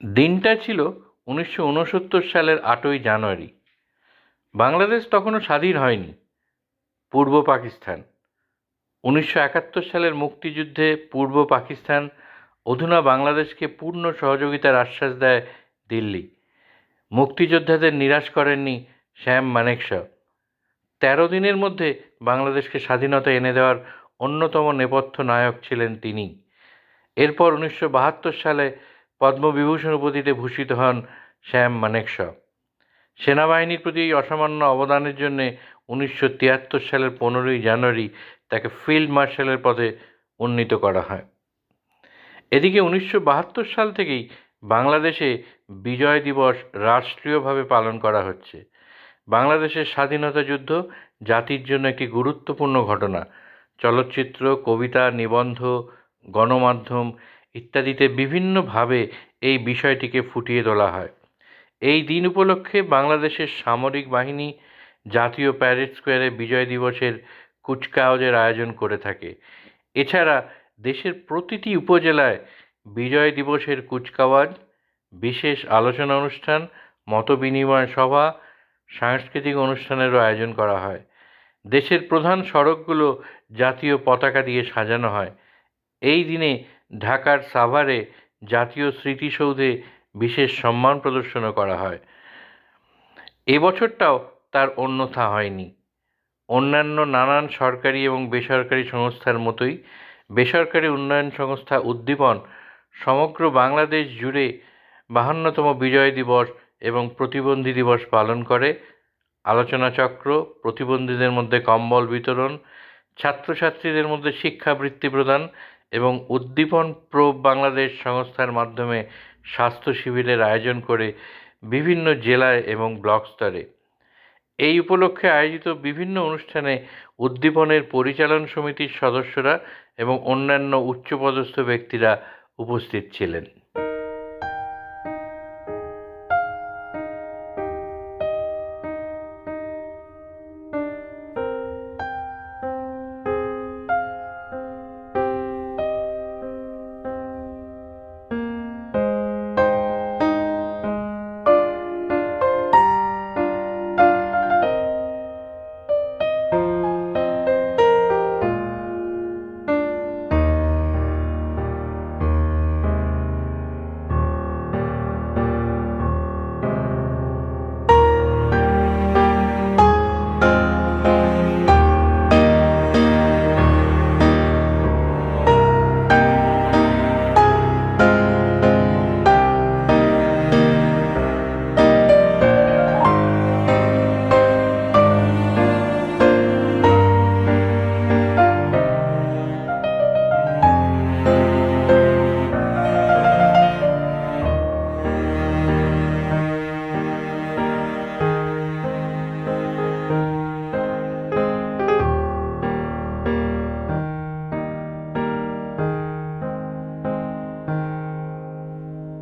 দিনটা ছিল উনিশশো ঊনসত্তর সালের আটই জানুয়ারি। বাংলাদেশ তখনও স্বাধীন হয়নি, পূর্ব পাকিস্তান। উনিশশো একাত্তর সালের মুক্তিযুদ্ধে পূর্ব পাকিস্তান অধুনা বাংলাদেশকে পূর্ণ সহযোগিতার আশ্বাস দেয় দিল্লি। মুক্তিযোদ্ধাদের নিরাশ করেননি শ্যাম মানেকশ তেরো দিনের মধ্যে বাংলাদেশকে স্বাধীনতা এনে দেওয়ার অন্যতম নেপথ্য নায়ক ছিলেন তিনি। এরপর উনিশশো বাহাত্তর সালে পদ্মবিভূষণ উপাধিতে ভূষিত হন শ্যাম মানেকশ। সেনাবাহিনীর প্রতি এই অসামান্য অবদানের জন্যে উনিশশো তিয়াত্তর সালের পনেরোই জানুয়ারি তাকে ফিল্ড মার্শালের পদে উন্নীত করা হয়। এদিকে উনিশশো বাহাত্তর সাল থেকেই বাংলাদেশে বিজয় দিবস রাষ্ট্রীয়ভাবে পালন করা হচ্ছে। বাংলাদেশের স্বাধীনতা যুদ্ধ জাতির জন্য একটি গুরুত্বপূর্ণ ঘটনা। চলচ্চিত্র, কবিতা, নিবন্ধ, গণমাধ্যম ইত্যাদিতে বিভিন্নভাবে এই বিষয়টিকে ফুটিয়ে তোলা হয়। এই দিন উপলক্ষে বাংলাদেশের সামরিক বাহিনী জাতীয় প্যারেড স্কোয়ারে বিজয় দিবসের কুচকাওয়াজের আয়োজন করে থাকে। এছাড়া দেশের প্রতিটি উপজেলায় বিজয় দিবসের কুচকাওয়াজ, বিশেষ আলোচনা অনুষ্ঠান, মতবিনিময় সভা, সাংস্কৃতিক অনুষ্ঠানেরও আয়োজন করা হয়। দেশের প্রধান সড়কগুলো জাতীয় পতাকা দিয়ে সাজানো হয়। এই দিনে ঢাকার সাভারে জাতীয় স্মৃতিসৌধে বিশেষ সম্মান প্রদর্শনও করা হয়। এবছরটাও তার অন্যথা হয়নি। অন্যান্য নানান সরকারি এবং বেসরকারি সংস্থার মতোই বেসরকারি উন্নয়ন সংস্থা উদ্দীপন সমগ্র বাংলাদেশ জুড়ে বাহান্নতম বিজয় দিবস এবং প্রতিবন্ধী দিবস পালন করে। আলোচনা চক্র, প্রতিবন্ধীদের মধ্যে কম্বল বিতরণ, ছাত্রছাত্রীদের মধ্যে শিক্ষাবৃত্তি প্রদান এবং উদ্দীপন প্রো বাংলাদেশ সংস্থার মাধ্যমে স্বাস্থ্য শিবিরের আয়োজন করে বিভিন্ন জেলায় এবং ব্লক স্তরে। এই উপলক্ষে আয়োজিত বিভিন্ন অনুষ্ঠানে উদ্দীপনের পরিচালন সমিতির সদস্যরা এবং অন্যান্য উচ্চপদস্থ ব্যক্তিরা উপস্থিত ছিলেন।